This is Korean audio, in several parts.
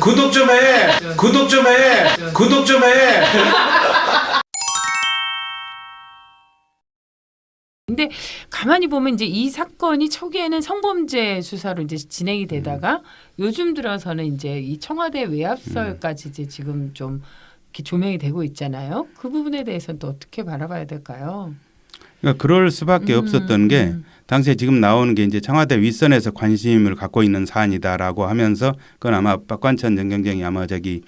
구독 좀 해. 구독 좀 해. 구독 좀 해. 근데 가만히 보면 이제 이 사건이 초기에는 성범죄 수사로 이제 진행이 되다가 요즘 들어서는 이제 이 청와대 외압설까지 이제 지금 좀 이렇게 조명이 되고 있잖아요. 그 부분에 대해서는 또 어떻게 바라봐야 될까요? 그러니까 그럴 수밖에 음, 없었던 게 음. 당시에 지금 나오는 게 이제 청와대 윗선에서 관심을 갖고 있는 사안이다라고 하면서 그건 아마 박관천 전 경정이 아마 저기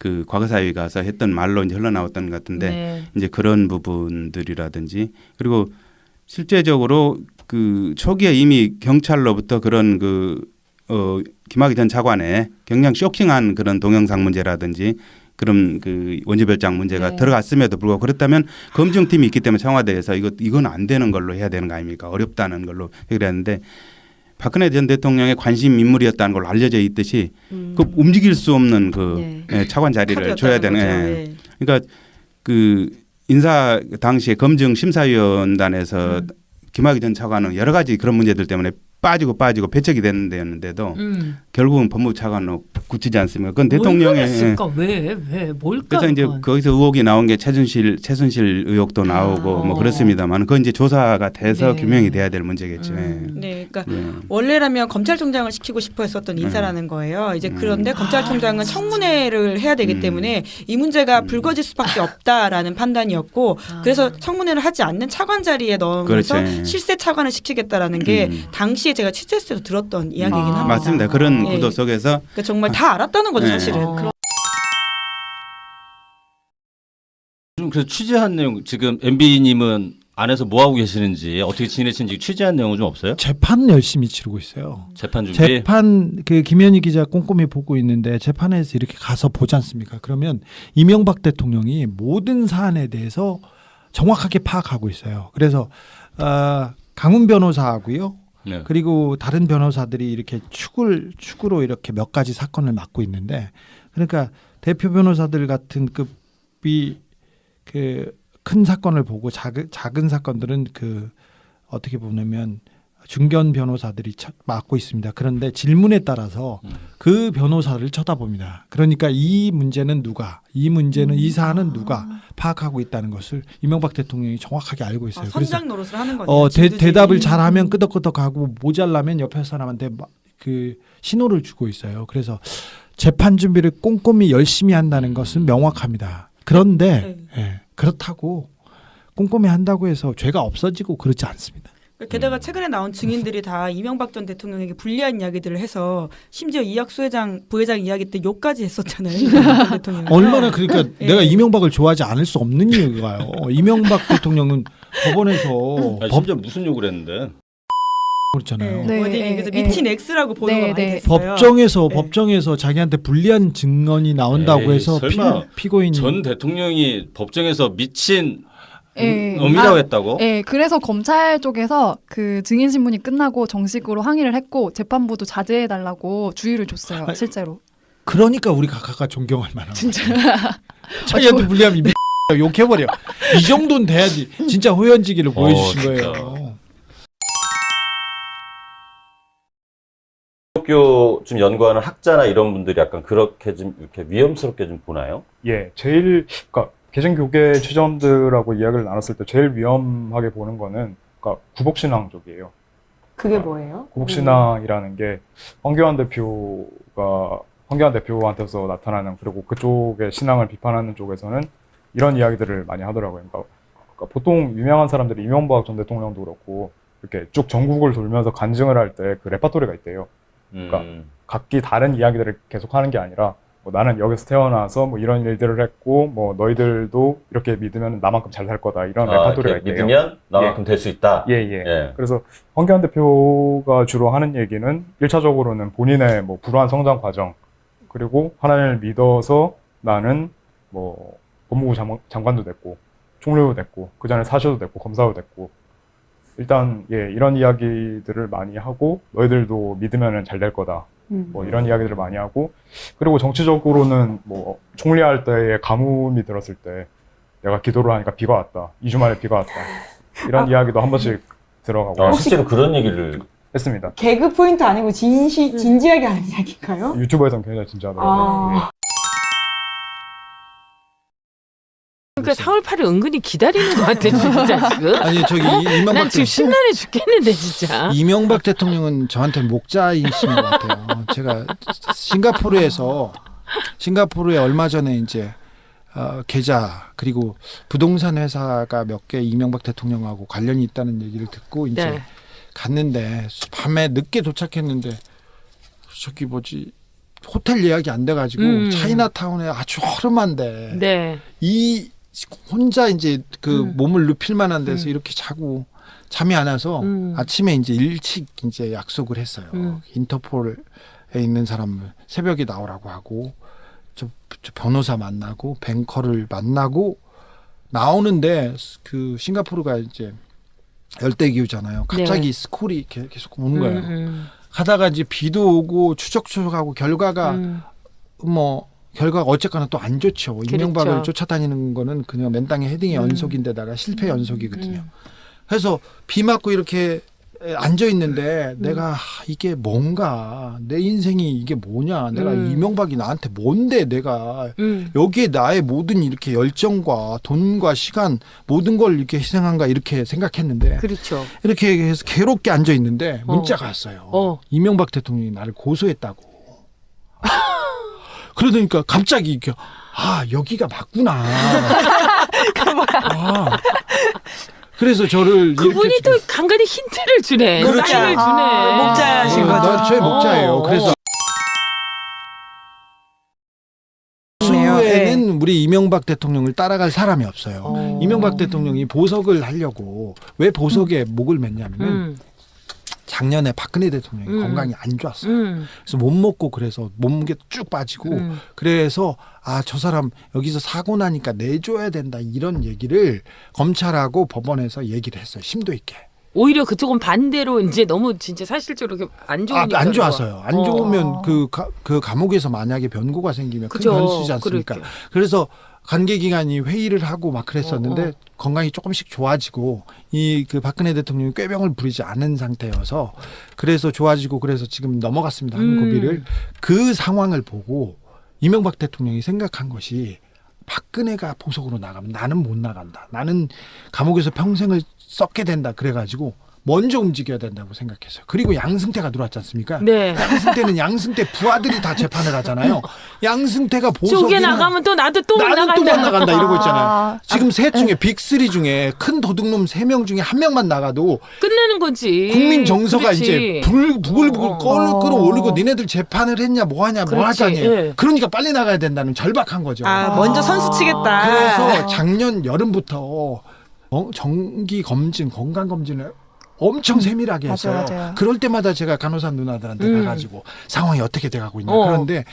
그 과거사위 가서 했던 말로 이제 흘러나왔던 것 같은데 네. 이제 그런 부분들이라든지 그리고 실제적으로 그 초기에 이미 경찰로부터 그런 그 어, 김학의 전 차관의 경량 쇼킹한 그런 동영상 문제라든지 그런 그 원주별장 문제가 네. 들어갔음에도 불구하고 그렇다면 검증팀이 있기 때문에 청와대에서 이거 이건 안 되는 걸로 해야 되는 거 아닙니까? 어렵다는 걸로 해결했는데 박근혜 전 대통령의 관심 인물이었다는 걸로 알려져 있듯이 그 움직일 수 없는 그 네. 예, 차관 자리를 줘야 되는. 예. 예. 그러니까 그 인사 당시에 검증 심사위원단에서 음. 김학의 전 차관은 여러 가지 그런 문제들 때문에 빠지고 빠지고 배척이 되는 데였는데도 음. 결국은 법무부 차관으로 굳히지 않습니까? 그건 뭘 대통령의 예. 그랬을까? 왜? 왜? 뭘까? 그래서 이제 그건? 거기서 의혹이 나온 게 최순실 최순실 의혹도 나오고 아. 뭐 그렇습니다만 그건 이제 조사가 돼서 네. 규명이 돼야 될 문제겠죠. 음. 네, 그러니까 예. 예. 원래라면 검찰총장을 시키고 싶어 했었던 인사라는 거예요. 이제 음. 그런데 검찰총장은 아, 청문회를 해야 되기 음. 때문에 이 문제가 음. 불거질 수밖에 없다라는 판단이었고 아. 그래서 청문회를 하지 않는 차관 자리에 넣으면서 그렇죠. 실세 차관을 시키겠다라는 게 음. 당시에 제가 취재했을 때도 들었던 이야기이긴 아. 합니다. 맞습니다. 그런 예. 구도 속에서 그러니까 정말 다 알았다는 거죠, 네. 사실은. 어. 좀 그래서 취재한 내용 지금 MB님은 안에서 뭐 하고 계시는지 어떻게 지내시는지 취재한 내용은 좀 없어요? 재판 열심히 치르고 있어요. 재판 준비. 재판 그 김현희 기자 꼼꼼히 보고 있는데 재판에서 이렇게 가서 보지 않습니까? 그러면 이명박 대통령이 모든 사안에 대해서 정확하게 파악하고 있어요. 그래서 어, 강훈 변호사하고요. 네. 그리고 다른 변호사들이 이렇게 축을 축으로 이렇게 몇 가지 사건을 맡고 있는데 그러니까 대표 변호사들 같은 급이 그 큰 사건을 보고 작은 작은 사건들은 그 어떻게 보냐면 중견 변호사들이 쳐- 맡고 있습니다. 그런데 질문에 따라서 음. 그 변호사를 쳐다봅니다. 그러니까 이 문제는 누가, 이 문제는 이 사안은 누가 파악하고 있다는 것을 이명박 대통령이 정확하게 알고 있어요. 아, 그래서 선장 노릇을 하는 거죠. 어, 대. 대답을 잘하면 끄덕끄덕하고 모자라면 옆에 사람한테 막그 신호를 주고 있어요. 그래서 재판 준비를 꼼꼼히 열심히 한다는 것은 명확합니다. 그런데 예, 그렇다고 꼼꼼히 한다고 해서 죄가 없어지고 그렇지 않습니다. 게다가 최근에 나온 증인들이 다 이명박 전 대통령에게 불리한 이야기들을 해서 심지어 이학수 회장 부회장 이야기 때 욕까지 했었잖아요. 대통령. 얼마나 그러니까 예. 내가 이명박을 좋아하지 않을 수 없는 이유가요. 이명박 대통령은 법원에서 아니, 법 심지어 무슨 욕을 했는데? 그렇잖아요. 네. 어디 예, 그래서 예. 미친 X라고 보도가 네, 많이 네. 됐어요. 법정에서 네. 법정에서 자기한테 불리한 증언이 나온다고 에이, 해서 설마 피, 피고인 전 대통령이 법정에서 미친 예. 놈이라고 아, 했다고? 예, 그래서 검찰 쪽에서 그 증인 신문이 끝나고 정식으로 항의를 했고 재판부도 자제해 달라고 주의를 줬어요. 아니, 실제로. 그러니까 우리 각하가 존경할 만한 진짜. 자기한테 불리하면 미 욕해버려. 이 정도는 돼야지. 진짜 호연지기를 보여주신 진짜. 거예요. 학교 좀 연구하는 학자나 이런 분들이 약간 그렇게 좀 이렇게 위험스럽게 좀 보나요? 예, 제일 그러니까 개정교계 취재원들하고 이야기를 나눴을 때 제일 위험하게 보는 거는 그러니까 구복신앙 쪽이에요. 그게 뭐예요? 구복신앙이라는 게 황교안 대표가 황교안 대표한테서 나타나는 그리고 그쪽의 신앙을 비판하는 쪽에서는 이런 이야기들을 많이 하더라고요. 그러니까, 그러니까 보통 유명한 사람들이 이명박 전 대통령도 그렇고 이렇게 쭉 전국을 돌면서 간증을 할 때 그 레파토리가 있대요. 그러니까 음. 각기 다른 이야기들을 계속 하는 게 아니라 뭐 나는 여기서 태어나서 뭐 이런 일들을 했고 뭐 너희들도 이렇게 믿으면 나만큼 잘 살 거다 이런 아, 레파토리가 이렇게 있대요. 믿으면 나만큼 될 수 있다. 예, 예. 예. 그래서 황교안 대표가 주로 하는 얘기는 일차적으로는 본인의 뭐 불우한 성장 과정 그리고 하나님을 믿어서 나는 뭐 법무부 장, 장관도 됐고 총리도 됐고 그 전에 사셔도 됐고 검사도 됐고 일단 예 이런 이야기들을 많이 하고 너희들도 믿으면 잘 될 거다 음. 뭐 이런 이야기들을 많이 하고 그리고 정치적으로는 뭐 총리할 때의 가뭄이 들었을 때 내가 기도를 하니까 비가 왔다 2주 만에 비가 왔다 이런 이야기도 한 번씩 들어가고 아, 실제로 그런 얘기를 했습니다. 개그 포인트 아니고 진시 진지하게 하는 이야기인가요? 유튜브에서는 굉장히 진지하더라고요. 아. 그 4월 8일 은근히 기다리는 것 같아 진짜 지금. 아니 저기 어? 이명박 난 지금 대- 심란해 죽겠는데 진짜. 이명박 대통령은 저한테 목자이신 것 같아요. 제가 싱가포르에서 싱가포르에 얼마 전에 이제 어, 계좌 그리고 부동산 회사가 몇 개 이명박 대통령하고 관련이 있다는 얘기를 듣고 이제 네. 갔는데 밤에 늦게 도착했는데 저기 뭐지 호텔 예약이 안 돼가지고 음. 차이나타운에 아주 허름한데 네. 이 혼자 이제 그 음. 몸을 눕힐 만한 데서 음. 이렇게 자고 잠이 안 와서 음. 아침에 이제 일찍 이제 약속을 했어요. 음. 인터폴에 있는 사람을 새벽에 나오라고 하고 저, 저 변호사 만나고 뱅커를 만나고 나오는데 그 싱가포르가 이제 열대 기후잖아요. 갑자기 네. 스콜이 계속 오는 거예요. 음, 가다가 이제 비도 오고 추적추적하고 결과가 음. 뭐 결과가 어쨌거나 또 안 좋죠. 그렇죠. 이명박을 쫓아다니는 거는 그냥 맨땅에 헤딩의 음. 연속인데다가 실패 연속이거든요. 음. 그래서 비 맞고 이렇게 앉아 있는데 음. 내가 아, 이게 뭔가 내 인생이 이게 뭐냐 내가 음. 이명박이 나한테 뭔데 내가 음. 여기에 나의 모든 이렇게 열정과 돈과 시간 모든 걸 이렇게 희생한가 이렇게 생각했는데 그렇죠. 이렇게 해서 괴롭게 앉아 있는데 어. 문자가 왔어요. 어. 이명박 대통령이 나를 고소했다고. 그러니까 갑자기 이렇게 아 여기가 맞구나. 아. 그래서 저를 그분이 또 간간히 힌트를 주네. 그렇죠. 사인을 주네. 아, 목자신 어, 거죠. 나 저의 목자예요. 어. 그래서 그러네요. 수에는 우리 이명박 대통령을 따라갈 사람이 없어요. 어. 이명박 대통령이 보석을 하려고 왜 보석에 목을 맸냐면은 음. 작년에 박근혜 대통령이 음. 건강이 안 좋았어요. 음. 그래서 못 먹고 그래서 몸무게 쭉 빠지고 음. 그래서 아 저 사람 여기서 사고 나니까 내줘야 된다 이런 얘기를 검찰하고 법원에서 얘기를 했어요 심도 있게 오히려 그쪽은 반대로 이제 너무 진짜 사실적으로 안 아, 좋으니까. 안 좋았어요 안 어. 좋으면 그, 가, 그 감옥에서 만약에 변고가 생기면 큰 그죠. 변수지 않습니까 그렇죠. 그래서 관계 기관이 회의를 하고 막 그랬었는데 어, 어. 건강이 조금씩 좋아지고 이 그 박근혜 대통령이 꾀병을 부리지 않은 상태여서 그래서 좋아지고 그래서 지금 넘어갔습니다 한 음. 고비를 그 상황을 보고 이명박 대통령이 생각한 것이 박근혜가 보석으로 나가면 나는 못 나간다. 나는 감옥에서 평생을 썩게 된다. 그래가지고 먼저 움직여야 된다고 생각했어요. 그리고 양승태가 들어왔지 않습니까? 네. 양승태는 양승태 부하들이 다 재판을 하잖아요. 양승태가 보석이 쪼개 나가면 또 나도 또못 나는 또 못 나간다. 나간다 이러고 있잖아요. 아, 지금 셋 중에 빅3 중에 큰 도둑놈 세 명 중에 한 명만 나가도 끝내는 거지. 국민 정서가 그렇지. 이제 불 부글부글 어. 끌- 끌어올리고 니네들 재판을 했냐 뭐 하냐 뭐 그렇지, 하자니 예. 그러니까 빨리 나가야 된다는 절박한 거죠. 아, 먼저 선수 치겠다. 그래서 작년 여름부터 어, 정기 검진 건강 검진을 엄청 세밀하게 맞아, 했어요. 맞아요. 그럴 때마다 제가 간호사 누나들한테 음. 가가지고 상황이 어떻게 돼가고 있냐 어. 그런데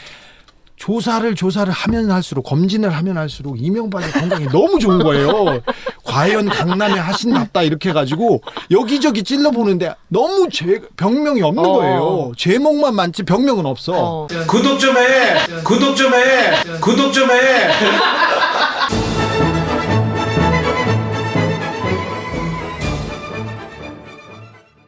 조사를 조사를 하면 할수록 검진을 하면 할수록 이명박의 건강이 너무 좋은 거예요. 과연 강남에 하신 납다 이렇게 해가지고 여기저기 찔러보는데 너무 죄, 병명이 없는 어. 거예요. 죄목만 많지 병명은 없어. 어. 구독 좀 해. 구독 좀 해. 구독 좀 해.